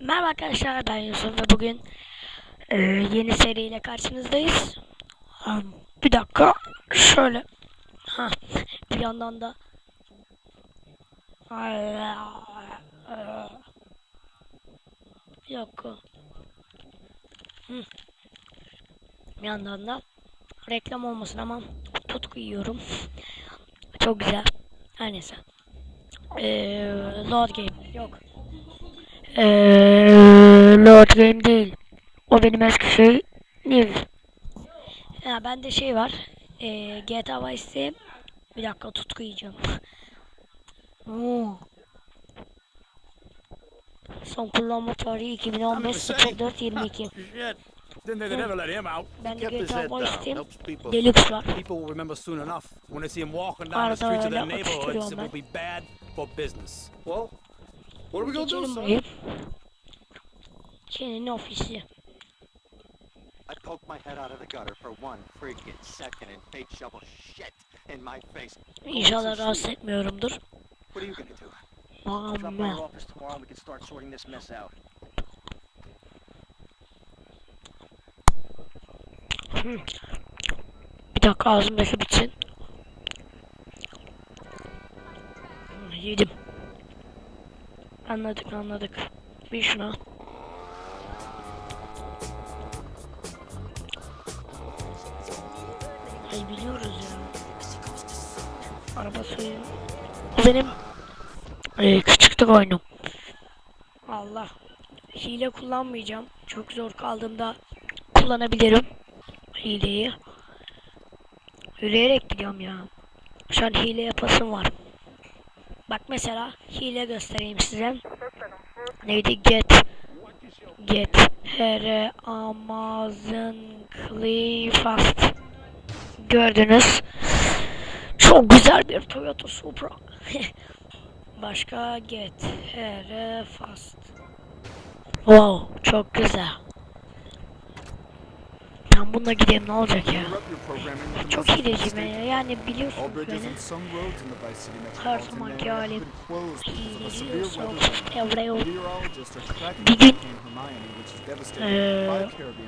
Merhaba arkadaşlar ben Yusuf ve bugün e, yeni seriyle karşınızdayız. Um, bir dakika şöyle. Ha, bir yandan da dakika Hı. bir yandan da reklam olmasın ama tutku yiyorum. Çok güzel. Her neyse. Ee, Lord Game yok ee, Lord Game değil. O benim eski şey Liv. Ya bende şey var. Ee, GTA Vice'de bir dakika tutku yiyeceğim. Oo. Son kullanma tarihi 2015 04 22. Shit. Didn't think they'd ever let him out. Bende Kept his GTA. Vice'de. Deluxe var. People will remember soon enough. When they see him walking down the streets of their neighborhoods, it will be bad for business. Well, what are we gonna do, son? Senin ofisi. I poked my head out of the gutter for one freaking second and Kate shovel shit in my face. İnşallah rahatsız etmiyorumdur. What are you gonna do? Drop your office tomorrow and we can start sorting this mess out. Bir dakika ağzımdaki bitsin. Yedim. Anladık anladık. Bir şuna. Ay biliyoruz ya. Araba suyu. Benim e, küçüklük oyunum. Allah. Hile kullanmayacağım. Çok zor kaldığımda kullanabilirim hileyi. Yürüyerek gidiyorum ya. Şu an hile yapasım var. Bak mesela hile göstereyim size. Neydi? Get Get Here Amazon Fast. Gördünüz. Çok güzel bir Toyota Supra. Başka Get Here Fast. Wow, çok güzel. Ben bununla gideyim ne olacak ya? Çok state ya. Yani biliyorsunuz beni. Her zamanki halim. Bir gün-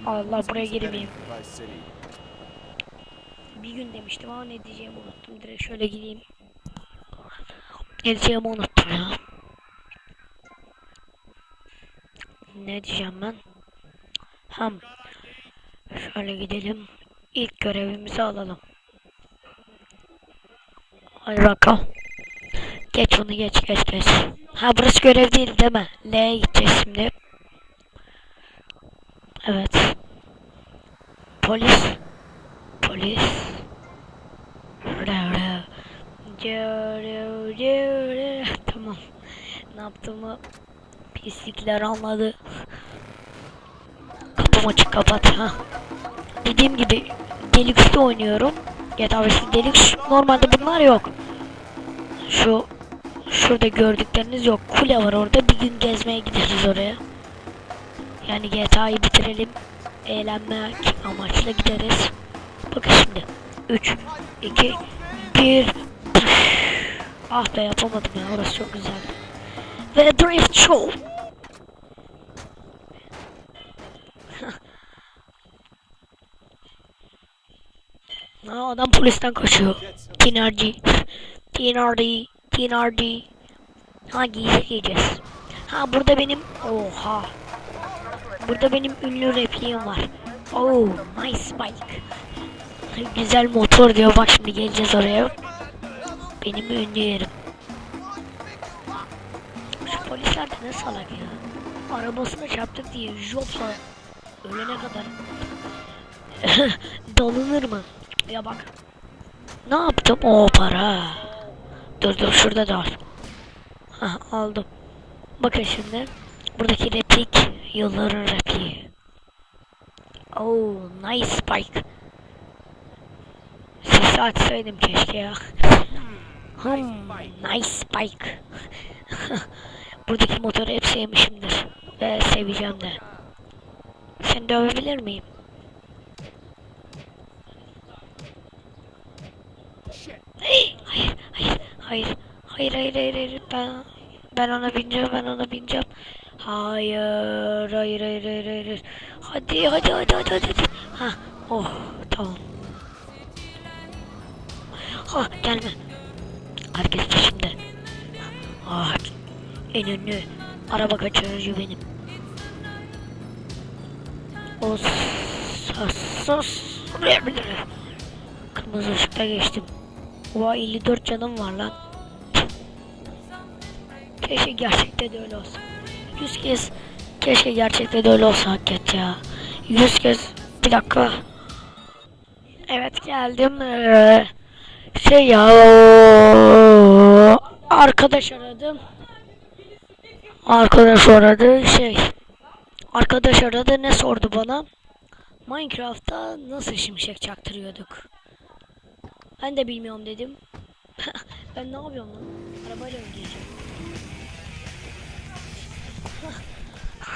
Allah, buraya girmeyeyim. Bir gün demiştim ama ne diyeceğimi unuttum. Direkt şöyle gideyim. Ne diyeceğimi unuttum ya. Ne diyeceğim ben? Ham. Şöyle gidelim. İlk görevimizi alalım. Hadi bakalım. Geç onu geç geç geç. Ha burası görev değil değil mi? L'ye gideceğiz şimdi. Evet. Polis. Polis. Tamam. Ne yaptığımı pislikler anladı. Kapım açık kapat. Ha. Dediğim gibi Deluxe'de oynuyorum. GTA 5 Deluxe. Normalde bunlar yok. Şu şurada gördükleriniz yok. Kule var orada. Bir gün gezmeye gideriz oraya. Yani GTA'yı bitirelim. Eğlenmek amaçla gideriz. Bakın şimdi. 3, 2, 1. Ah be yapamadım ya. Orası çok güzeldi. Ve Drift Show. Aa, adam polisten kaçıyor. TNRG. TNRD. TNRD. Ha giysi giyeceğiz. Ha burada benim. Oha. Burada benim ünlü repliğim var. Oh, nice bike. Güzel motor diyor. Bak şimdi geleceğiz oraya. Benim ünlü yerim. Şu polisler de ne salak ya. Arabasına çarptık diye jopla ölene kadar dalınır mı? Ya bak. Ne yaptım? O para. Dur dur şurada da var. Hah aldım. Bakın şimdi. Buradaki replik yılların repliği. Oh nice spike. Sesi açsaydım keşke ya. Hmm, nice spike. Buradaki motoru hep sevmişimdir. Ve seveceğim de. Seni dövebilir miyim? Hey, hayır, hayır, hayır, hayır, hayır, hayır, hayır, ben, ben ona bineceğim, ben ona bineceğim. Hayır, hayır, hayır, hayır, hayır. Hadi, hadi, hadi, hadi, hadi. hadi. Ha, oh, tamam. Ha, gelme. Herkes peşimde. Ah, en ünlü araba kaçırıcı benim. O sus, sus. Kırmızı ışıkta geçtim. Oha 54 canım var lan. Keşke gerçekte de öyle olsa. 100 kez keşke gerçekte de öyle olsa hakikaten ya. 100 kez bir dakika. Evet geldim. Şey ya arkadaş aradım. Arkadaş aradı şey. Arkadaş aradı ne sordu bana? Minecraft'ta nasıl şimşek çaktırıyorduk? Ben de bilmiyorum dedim. ben ne yapıyorum lan? Arabayla mı gireceğim?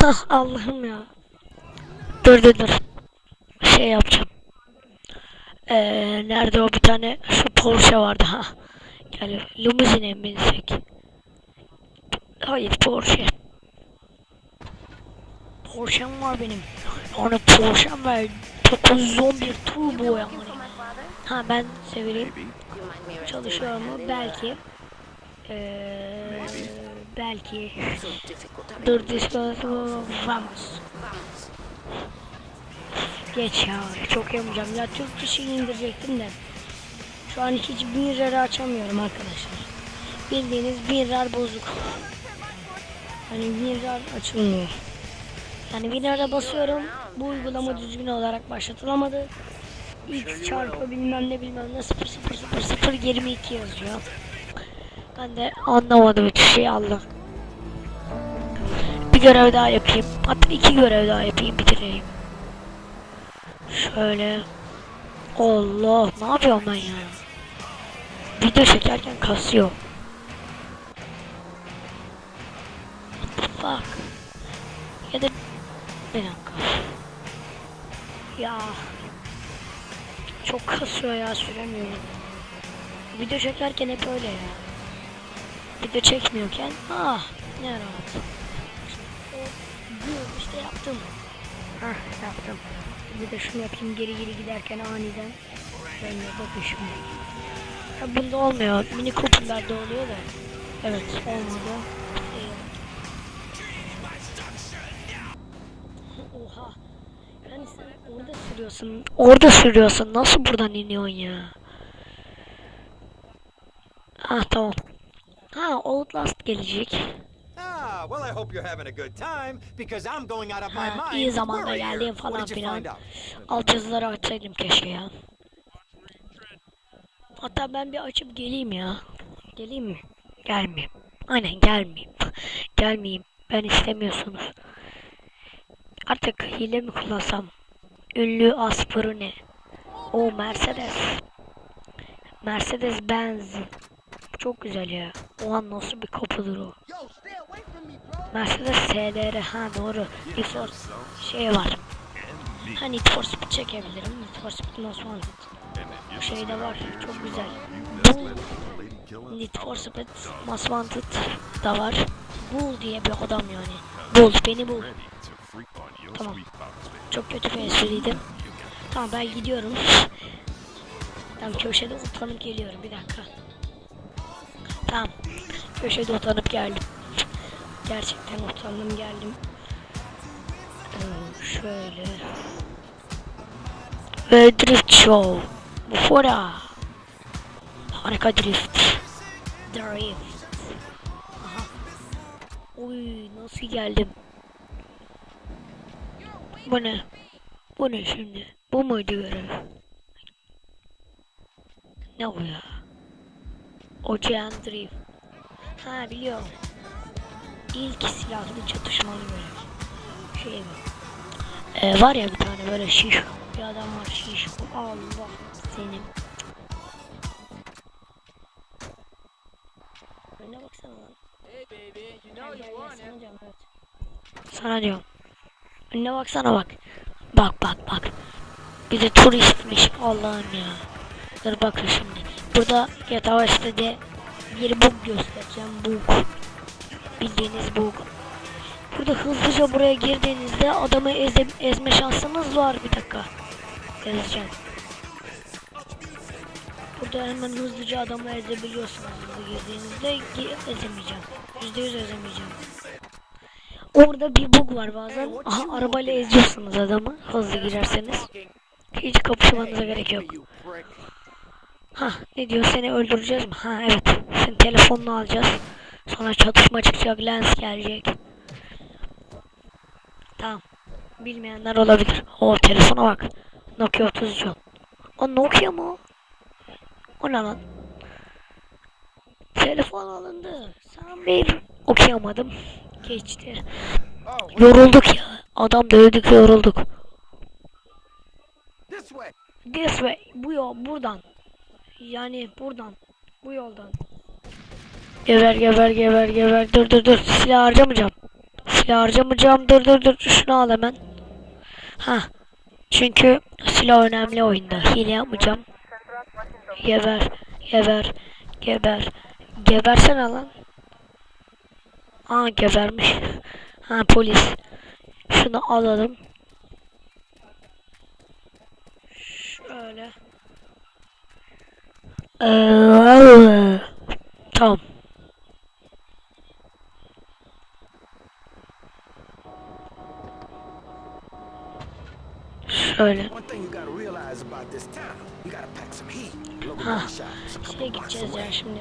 Allah'ım ya. Dur dur dur. Şey yapacağım. Ee, nerede o bir tane şu Porsche vardı ha. Gel limuzine binsek? Hayır Porsche. Porsche'm var benim. Yani Porsche'm var. 911 turbo yani. Ha ben severeyim. Çalışıyor mu? Belki. Ee, belki. Dur disco vamos. Geç ya. Çok yamayacağım. Ya Türk kişi indirecektim de. Şu an hiç bir lira açamıyorum arkadaşlar. Bildiğiniz bir lira bozuk. Hani bir lira açılmıyor. Yani bir lira basıyorum. Bu uygulama düzgün olarak başlatılamadı. X çarpı bilmem ne bilmem ne 0 0 0 0 22 yazıyor. Ben de anlamadım hiçbir şey Allah. Bir görev daha yapayım. Hatta iki görev daha yapayım bitireyim. Şöyle. Allah ne yapıyorum ben ya? Video çekerken kasıyor. What the fuck? Ya da bir dakika. Ya çok kasıyor ya süremiyorum. Video çekerken hep öyle ya. Video çekmiyorken ah ne rahat. İşte yaptım. Hah yaptım. Bir de şunu yapayım geri geri giderken aniden. Dönüyor bakın şimdi. Ha, bunda olmuyor. Mini Cooper'larda oluyor da. Evet olmadı. Sürüyorsun. Orada sürüyorsun. Nasıl buradan iniyorsun ya? Ha tamam. Ha Outlast gelecek. Ah, well, I hope you're having a good time because I'm going out of my mind. iyi zamanda geldim falan filan. Alt yazıları açsaydım keşke ya. Hatta ben bir açıp geleyim ya. Geleyim mi? Gelmeyeyim. Aynen gelmeyeyim. gelmeyeyim. Ben istemiyorsunuz. Artık hile mi kullansam? Ünlü aspırı ne? O Mercedes. Mercedes Benz. Çok güzel ya. O an nasıl bir kapıdır o. Mercedes SLR ha doğru. Need for şey var. Ha Need for Speed çekebilirim. Need for Speed Most Wanted. Bu şey de var. Çok güzel. Bull. Need for Speed Most Wanted da var. Bull diye bir adam yani. Bull beni bul. Tamam. Çok kötü bir espriydi. Tamam ben gidiyorum. Tamam köşede utanıp geliyorum bir dakika. Tamam. Köşede utanıp geldim. Gerçekten utandım geldim. Ee, şöyle. Ve drift show. Bu fora. Harika drift. Drift. Aha. Oy nasıl geldim. Bu ne? Bu ne şimdi? Bu muydu görev? Ne bu ya? Ocean Drift. Ha biliyorum. İlk silahlı çatışmalı görev. Şey bu. Ee, var ya bir tane böyle şiş bir adam var şiş. Allah senin. Önüne baksana lan. Sana diyorum, evet. Sana diyorum. Önüne baksana bak. Bak bak bak. Bir de turistmiş Allah'ım ya. Dur bakın şimdi. Burada GTA sitede bir bug göstereceğim. Bug. Bildiğiniz bug. Burada hızlıca buraya girdiğinizde adamı eze, ezme şansınız var bir dakika. Ezeceğim. Burada hemen hızlıca adamı ezebiliyorsunuz hızlı girdiğinizde gi- ezemeyeceğim. Yüzde yüz ezemeyeceğim. Orada bir bug var bazen. Aha arabayla eziyorsunuz adamı hızlı girerseniz. Hiç kapışmanıza gerek yok. Ha ne diyor seni öldüreceğiz mi? Ha evet. Senin telefonunu alacağız. Sonra çatışma çıkacak. Lens gelecek. Tamam. Bilmeyenler olabilir. O telefona bak. Nokia 33 10. O Nokia mı? O ne lan? Telefon alındı. Sen bir okuyamadım. Geçti. Yorulduk ya. Adam dövdük yorulduk. This way. This way. Bu yol buradan. Yani buradan. Bu yoldan. Geber geber geber geber. Dur dur dur. Silah harcamayacağım. Silah harcamayacağım. Dur dur dur. Şunu al hemen. Ha. Çünkü silah önemli oyunda. Hile yapmayacağım. Geber. Geber. Geber. Gebersene lan. Aa gebermiş. Ha polis. Şunu alalım. Şöyle. Ee, tamam. Şöyle. Ha, ah, işte gideceğiz ya şimdi.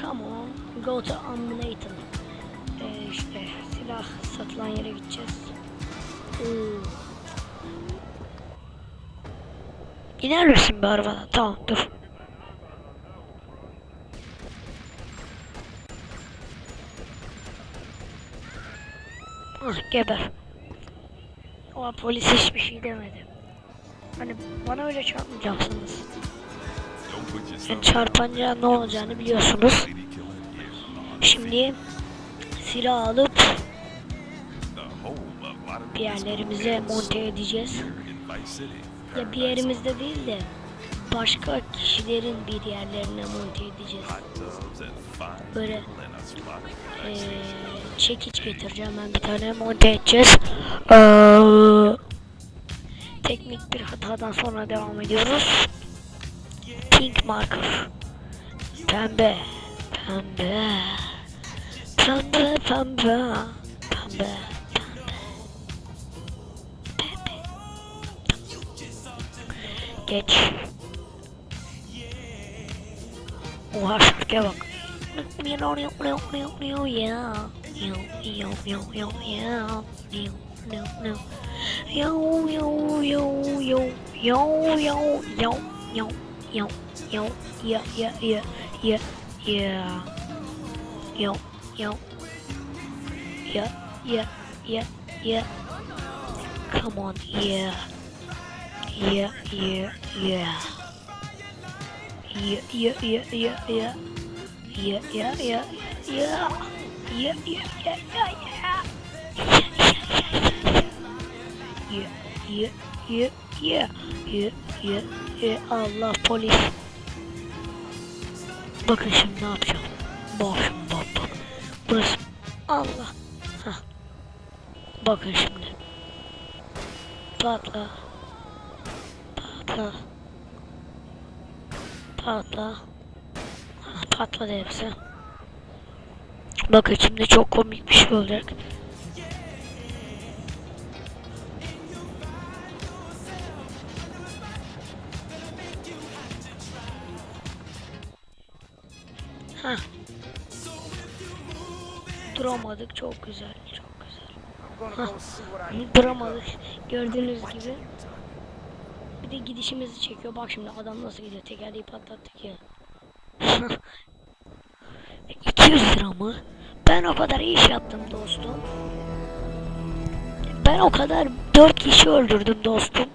Come on, go to Omniton. İşte silah satılan yere gideceğiz. Hmm. İner misin bir arabadan? Tamam dur. Ah geber. O polis hiçbir şey demedi. Hani bana öyle çarpmayacaksınız. Yani çarpanca ne olacağını biliyorsunuz. Şimdi silah alıp bir yerlerimize monte edeceğiz. Ya bir yerimizde değil de başka kişilerin bir yerlerine monte edeceğiz. Böyle eee, çekiç getireceğim ben bir tane monte edeceğiz. Eee, teknik bir hatadan sonra devam ediyoruz. Pink marker. Pembe. Pembe. Pembe pembe. Pembe. Geç. Oha şarkıya bak. Yeah, yeah, yeah, yeah, yeah. Yo. Yeah, yeah, yeah, yeah. Come on, yeah. Yeah, yeah, yeah. Yeah, yeah, yeah, yeah, yeah. Yeah, yeah, yeah, yeah. Yeah, yeah, yeah, yeah, yeah. Yeah, yeah, yeah, yeah. Yeah, yeah, yeah. Allah polis. Bakın şimdi ne yapacağım. Bak. Burası. Allah. Hah. Bakın şimdi. Patla. Patla. Patla. Patladı hepsi. Bakın şimdi çok komik bir şey olacak. Duramadık çok güzel çok güzel. I'm gonna go see what I can Duramadık gördüğünüz gibi. Bir de gidişimizi çekiyor. Bak şimdi adam nasıl gidiyor. Tekerleği patlattık ya. 200 lira mı? Ben o kadar iş yaptım dostum. Ben o kadar 4 kişi öldürdüm dostum.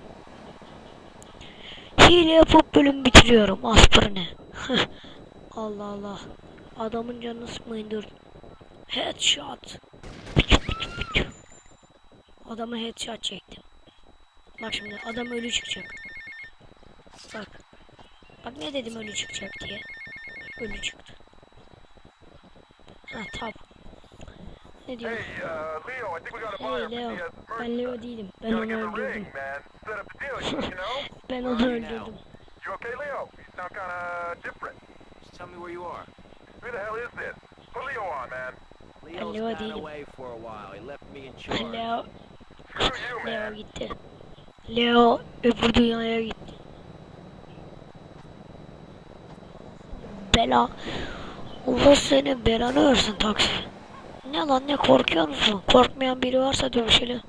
Hile yapıp bölüm bitiriyorum aspirine. Allah Allah. Adamın canını sıkmayın dur. Headshot. Adamı headshot çektim. Bak şimdi adam ölü çıkacak. Bak. Bak ne dedim ölü çıkacak diye. Ölü çıktı. Ha tamam. Ne diyor? Hey, uh, Leo, I think we got a Hey Leo. the Ben Leo değilim. Ben onu öldürdüm. Ben onu öldürdüm. You okay, Leo? You sound kinda different. Just tell me where you are. Who the hell is this? Put Leo on, man. Leo değilim. Leo, Leo gitti. Leo öbür dünyaya gitti. Bela. Allah senin belanı versin taksi. Ne lan ne korkuyor musun? Korkmayan biri varsa dövüşelim.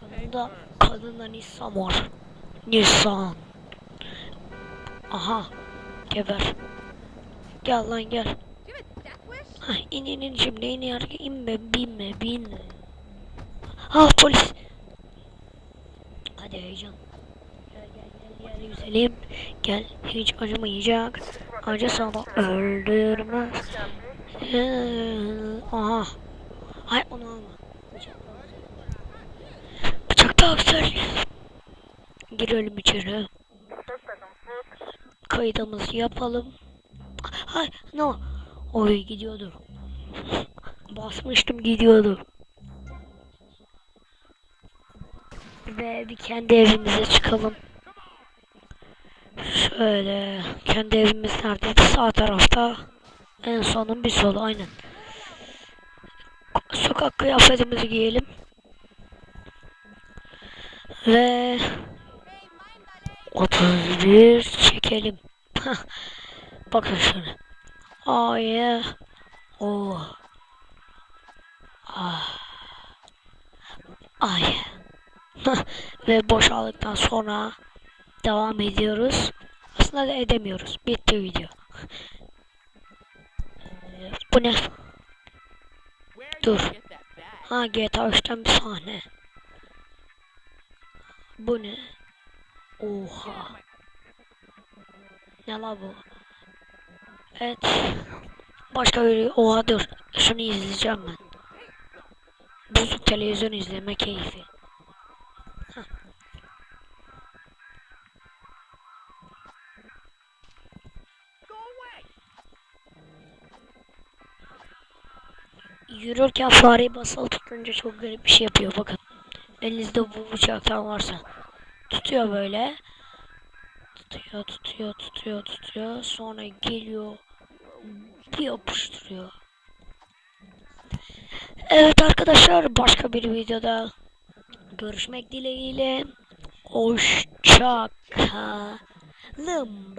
Kadında, kadında Nissan var. Nissan. Aha. Geber. Gel lan gel. Hah, in in in şimdi in yargı inme binme binme. Ha polis. Hadi heyecan. Gel güzelim. Gel hiç acımayacak. Acı sana öldürmez. Ee, Aha. Hay onu alma. Bıçak daha güzel. Girelim içeri. Kaydımızı yapalım. Hay no. Oy gidiyordu. Basmıştım gidiyordu. Ve bir kendi evimize çıkalım. Şöyle kendi evimiz neredeydi? Sağ tarafta. En sonun bir solu aynen. Sokak kıyafetimizi giyelim. Ve 31 çekelim. Bakın şöyle. Oh yeah. Oh. Ah. Ay. Ve boşaldıktan sonra devam ediyoruz. Aslında da edemiyoruz. Bitti video. Bu ne? Dur. Ha GTA 3'ten bir sahne. Bu ne? Oha. Ne la bu? Evet. Başka bir oha dur. Şunu izleyeceğim ben. Bozuk televizyon izleme keyfi. Hah. Yürürken fareyi basılı tutunca çok garip bir şey yapıyor bakın. Elinizde bu bıçaktan varsa. Tutuyor böyle. Tutuyor, tutuyor, tutuyor, tutuyor. Sonra geliyor. Bir yapıştırıyor. Evet arkadaşlar başka bir videoda görüşmek dileğiyle. Hoşça kalın.